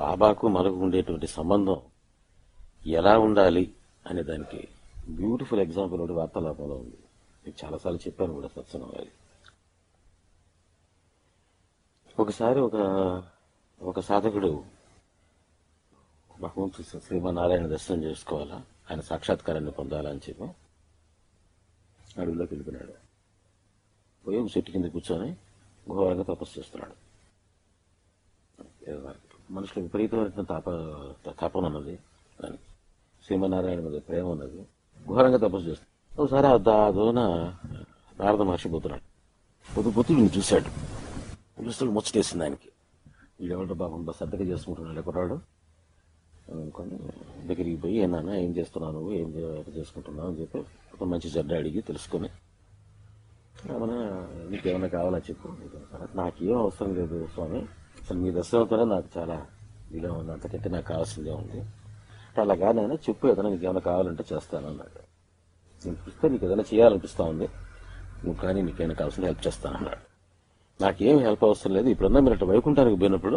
బాబాకు మనకు ఉండేటువంటి సంబంధం ఎలా ఉండాలి అనే దానికి బ్యూటిఫుల్ ఎగ్జాంపుల్ ఒకటి వార్తాలాపంలో ఉంది. నేను చాలాసార్లు చెప్పాను కూడా సత్సంగం అది ఒకసారి ఒక ఒక సాధకుడు భగవంతు శ్రీమన్నారాయణ దర్శనం చేసుకోవాలా ఆయన సాక్షాత్కారాన్ని పొందాలని చెప్పి అడవిలోకి వెళ్ళిపోయినాడు. పోయి చెట్టు కింద కూర్చొని ఘోరంగా తపస్సు చేస్తున్నాడు. మనుషులు విపరీతమైన తాప తపన ఉన్నది దానికి శ్రీమన్నారాయణ మీద ప్రేమ ఉన్నది ఘోరంగా తపస్సు చేస్తాడు. ఒకసారి ఆ దోన నారద మహర్షి పోతున్నాడు. పొద్దు పొద్దుని చూశాడు. చూస్తాడు ముచ్చటేసింది ఆయనకి. వీడెవడో బాబు శ్రద్ధగా చేసుకుంటున్నాడు కుర్రాడు. అనుకొని దగ్గరికి పోయి ఏనా ఏం చేస్తున్నావు నువ్వు? ఏం చేసుకుంటున్నావు? అని చెప్పి ఒక మంచి చెడ్డ అడిగి తెలుసుకొని మన నీకేమైనా కావాలా చెప్పు. నాకేం అవసరం లేదు స్వామి. అసలు మీ దర్శనంతోనే నాకు చాలా ఇలా ఉంది. అంతకంటే నాకు కావాల్సిందే ఉంది. అలా కాదైనా చెప్పు ఏదైనా నీకు ఏమైనా కావాలంటే చేస్తాను అన్నాడు. నేను చూస్తే నీకు ఏదైనా చేయాలనిపిస్తా ఉంది. నువ్వు కానీ నీకేమైనా కావాల్సింది హెల్ప్ చేస్తాను అన్నాడు. నాకేం హెల్ప్ అవసరం లేదు. ఇప్పుడన్నా మీరు అట్లా వైకుంఠానికి పోయినప్పుడు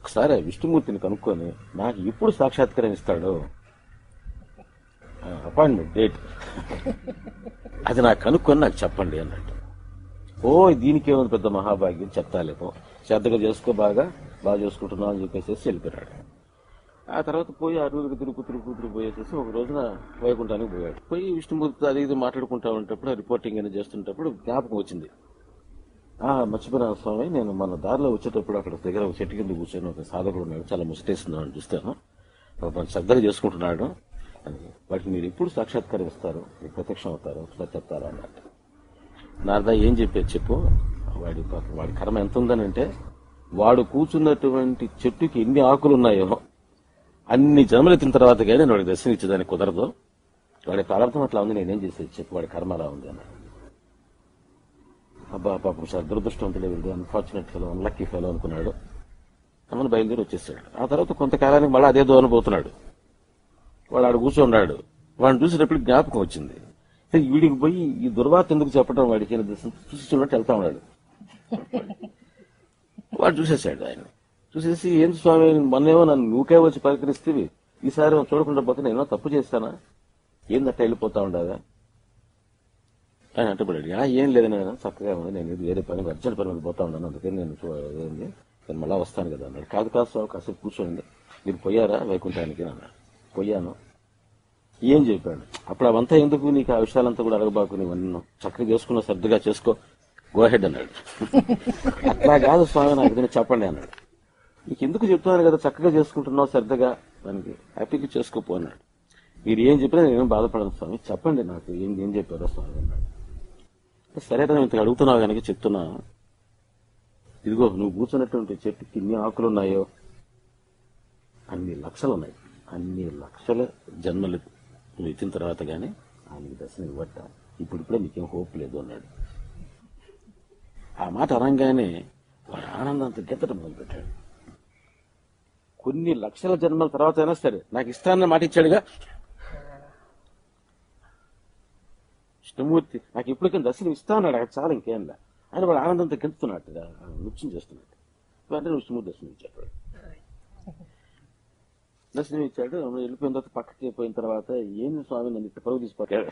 ఒకసారి ఆ విష్ణుమూర్తిని కనుక్కొని నాకు ఎప్పుడు సాక్షాత్కారం ఇస్తాడు? అపాయింట్మెంట్ డేట్ అది నాకు కనుక్కొని నాకు చెప్పండి అన్నట్టు. ఓ దీనికి పెద్ద మహాభాగ్యం చెప్తాలేపో శ్రద్ధగా చేసుకో బాగా బాగా చేసుకుంటున్నావు అని చెప్పేసి వెళ్ళిపోయాడు. ఆ తర్వాత పోయి అరువులకు తిరుగు తిరుగు తిరుగు పోయేసేసి ఒక రోజున వైకుంఠానికి పోయాడు. పోయి విష్ణుమూర్తితో అది ఇది మాట్లాడుకుంటా ఉండేటప్పుడు రిపోర్టింగ్ అనేది చేస్తుంటప్పుడు జ్ఞాపకం వచ్చింది. ఆ మర్చిపోయిన స్వామి నేను మన దారిలో వచ్చేటప్పుడు అక్కడ దగ్గర ఒక చెట్టు కింద కూర్చొని ఒక సాధకుడు ఉన్నాడు చాలా ముసటేస్తున్నాడు చూస్తాను. మన శ్రద్ధగా చేసుకుంటున్నాడు. అని. వాటికి మీరు ఎప్పుడు సాక్షాత్కరిస్తారు? ప్రత్యక్షం అవుతారు? ఒకసారి చెప్తారా అన్నట్టు. నారద ఏం చెప్పేది చెప్పు? వాడి వాడి కర్మ ఎంత ఉందని అంటే వాడు కూర్చున్నటువంటి చెట్టుకి ఎన్ని ఆకులు ఉన్నాయో అన్ని జన్మలు ఎత్తిన తర్వాత కానీ వాడికి దర్శనం ఇచ్చేదానికి కుదరదు. వాడి ప్రారంభం అట్లా ఉంది నేనేం చేసేది చెప్పు వాడి కర్మ అలా ఉంది అన్నాడు. అబ్బా పాపం సార్ దురదృష్టవంతులే వీడు అన్ఫార్చునేట్ ఫెలో అన్లక్కీ ఫెలో అనుకున్నాడు. అమ్మని బయలుదేరి వచ్చేసాడు. ఆ తర్వాత కొంతకాలానికి మళ్ళీ అదే దూరం పోతున్నాడు. వాడు ఆడు కూర్చున్నాడు వాడిని చూసేటప్పుడు జ్ఞాపకం వచ్చింది. వీడికి పోయి ఈ దుర్వార్త ఎందుకు చెప్పడం వాడికి? చూసి చూడటం వెళ్తా ఉన్నాడు. వాడు చూసేసాడు ఆయన. చూసేసి ఏం స్వామి మొన్నేమో నన్ను నువ్వుకే వచ్చి పరికరిస్తే ఈసారి చూడకుండా పోతే నేను తప్పు చేస్తానా? ఏందట్ట వెళ్ళిపోతా ఉండదా ఆయన అంటపడాడు "ఆ, ఏం లేదు నేను చక్కగా ఉంది. నేను వేరే పని అర్జెంట్ పని మీద పోతా ఉన్నాను. అందుకని నేను చూడండి నేను మళ్ళీ వస్తాను కదా అన్నాడు. కాదు కాదు స్వామి కాసేపు కూర్చోండి. మీరు పోయారా వైకుంఠానికి? అని అన్నాడు. పోయాను. ఏం చెప్పాడు? అప్పుడు అవంతా ఎందుకు నీకు ఆ విషయాలంతా కూడా అడగబాకు నీవు? నన్ను చక్కగా చేసుకున్న శ్రద్ధగా చేసుకో. గో హెడ్ అన్నాడు. అట్లా కాదు స్వామి నాకు ఇది చెప్పండి అన్నాడు. నీకు ఎందుకు చెప్తున్నాను కదా చక్కగా చేసుకుంటున్నావు శ్రద్ధగా దానికి హ్యాపీగా చేసుకోపో అన్నాడు. మీరు ఏం చెప్పినా నేనేం బాధపడను స్వామి. చెప్పండి నాకు ఏం ఏం చెప్పారో స్వామి అన్నాడు. సరే నేను ఇంత అడుగుతున్నావు కనుక చెప్తున్నా. ఇదిగో నువ్వు కూర్చున్నటువంటి చెట్టుకి ఎన్ని ఆకులు ఉన్నాయో? అన్ని లక్షలు ఉన్నాయి. అన్ని లక్షల జన్మలు. నువ్వు ఎక్కిన తర్వాత కానీ ఆయనకి దర్శనం ఇవ్వట. ఇప్పుడు ఇప్పుడే నీకేం హోప్ లేదు అన్నాడు. ఆ మాట అనగానే వాడు ఆనందంతో గెత్తడం మొదలుపెట్టాడు. కొన్ని లక్షల జన్మల తర్వాత అయినా సరే నాకు ఇస్తానన్న మాట ఇచ్చాడుగా? విష్ణుమూర్తి నాకు ఇప్పటికీ దర్శనం ఇస్తా అన్నాడు. అక్కడ చాలా ఇంకేం లే. ఆయన వాడు ఆనందంతో గెంతున్నట్టు నృత్యం చేస్తున్నట్టు. వెంటనే విష్ణుమూర్తి దర్శనం ఇచ్చాడు దర్శనం ఇచ్చాడు వెళ్ళిపోయిన తర్వాత పక్కకి పోయిన తర్వాత ఏంది స్వామి నన్ను ఇట్లా పరుగు తీసిపోయాడు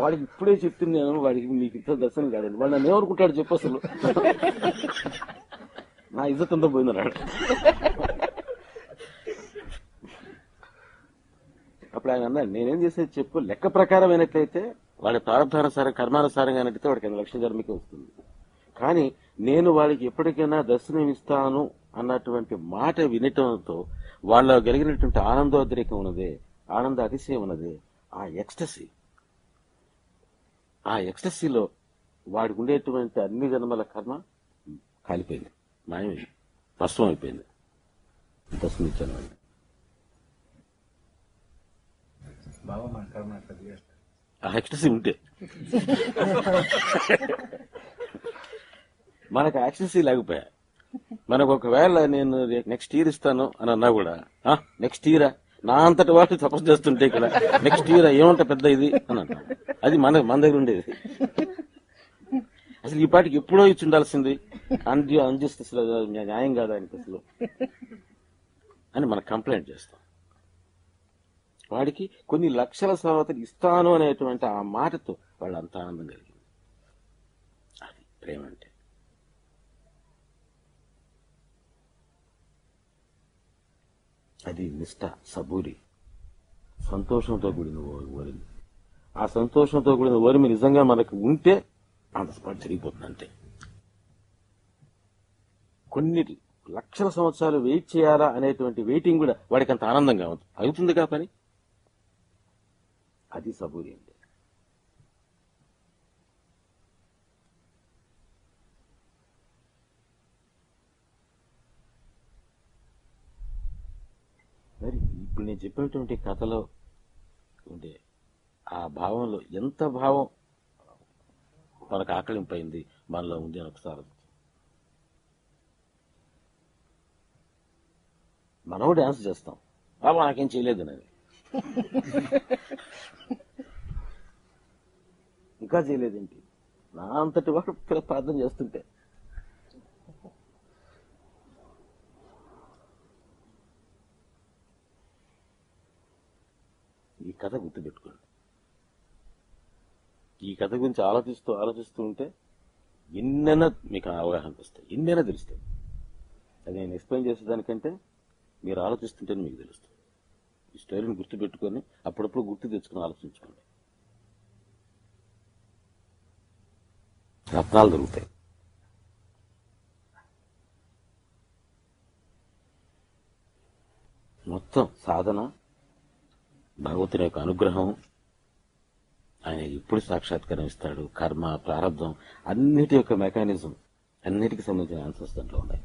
వాడికి ఇప్పుడే చెప్తున్నాను వాడికి మీకు ఇంత దర్శనం కాదండి వాడు నన్ను ఏమనుకుంటాడు చెప్పు అసలు. నా ఇజ్జత్ అంతా పోయిందన్నాడు అప్పుడు ఆయన అన్నాడు నేనేం చేసేది చెప్పు లెక్క ప్రకారం అయినట్లయితే వాడి ప్రారంభానుసారం కర్మానుసారంగా అయితే వాడికి ఎన్ని లక్షల జన్మకే వస్తుంది. కానీ నేను వాడికి ఎప్పటికైనా దర్శనం ఇస్తాను అన్నటువంటి మాట వినటంతో వాళ్ళ కలిగినటువంటి ఆనందోద్రేకం ఉన్నదే ఆనంద అతిశయం ఉన్నదే ఆ ఎక్స్టసీ. ఆ ఎక్స్టసీలో వాడికి ఉండేటువంటి అన్ని జన్మల కర్మ కాలిపోయింది మాయమైంది నష్టం అయిపోయింది దర్శనం ఇచ్చాను వాడికి. బాబా మన కర్మ అట్లా చేస్తాడు? ఆ ఎక్స్టసీ ఉంటే. మనకు యాక్సెస్ లేకపోయా? మనకు ఒకవేళ నేను నెక్స్ట్ ఇయర్ ఇస్తాను అని అన్నా కూడా నెక్స్ట్ ఇయరా నా అంతటి వాళ్ళు తపస్సు చేస్తుంటే ఇక్కడ నెక్స్ట్ ఇయర్ ఏమంట పెద్ద ఇది? అని అన్నా అది మన మన దగ్గర ఉండేది. అసలు ఈ పాటికి ఎప్పుడో ఇచ్చి ఉండాల్సింది అందిస్తే నేను న్యాయం కాదా ఆయనకి అసలు? అని మనం కంప్లైంట్ చేస్తాం. వాడికి కొన్ని లక్షల తర్వాత ఇస్తాను అనేటువంటి ఆ మాటతో వాళ్ళు అంత ఆనందం కలిగింది. అది ప్రేమ అంటే. అది నిష్ట సబూరి. సంతోషంతో కూడిన వరిమి ఆ సంతోషంతో కూడిన వరిమి నిజంగా మనకు ఉంటే అంత స్పాట్ జరిగిపోతుంది అంతే. కొన్ని లక్షల సంవత్సరాలు వెయిట్ చేయాలా అనేటువంటి వెయిటింగ్ కూడా వాడికి అంత ఆనందంగా ఉంది. అవుతుందిగా పని? అది సబూరి అంటే మరి ఇప్పుడు నేను చెప్పినటువంటి కథలో ఉండే ఆ భావంలో ఎంత భావం మనకు ఆకలింపైంది మనలో ఉంది అని ఒకసారి. మనం డాన్స్ చేస్తాం. బాబా నాకేం చేయలేదు నేను. ఇంకా చేయలేదేంటి? నా అంతటి వాడు ప్రార్థన చేస్తుంటే ఈ కథ గుర్తుపెట్టుకోండి. ఈ కథ గురించి ఆలోచిస్తూ ఆలోచిస్తూ ఉంటే ఎన్నైనా మీకు అవగాహన వస్తాయి. ఎన్నైనా తెలుస్తాయి. అది నేను ఎక్స్ప్లెయిన్ చేసేదానికంటే మీరు ఆలోచిస్తుంటేనే మీకు తెలుస్తుంది. ఈ స్టోరీని గుర్తుపెట్టుకొని అప్పుడప్పుడు గుర్తు తెచ్చుకొని ఆలోచించుకోండి. రత్నాలు దొరుకుతాయి. మొత్తం సాధన భగవంతుని యొక్క అనుగ్రహం ఆయన ఎప్పుడు సాక్షాత్కారం ఇస్తాడు కర్మ ప్రారంభం అన్నిటి యొక్క మెకానిజం అన్నిటికీ సంబంధించిన ఆన్సర్స్ దాంట్లో ఉన్నాయి.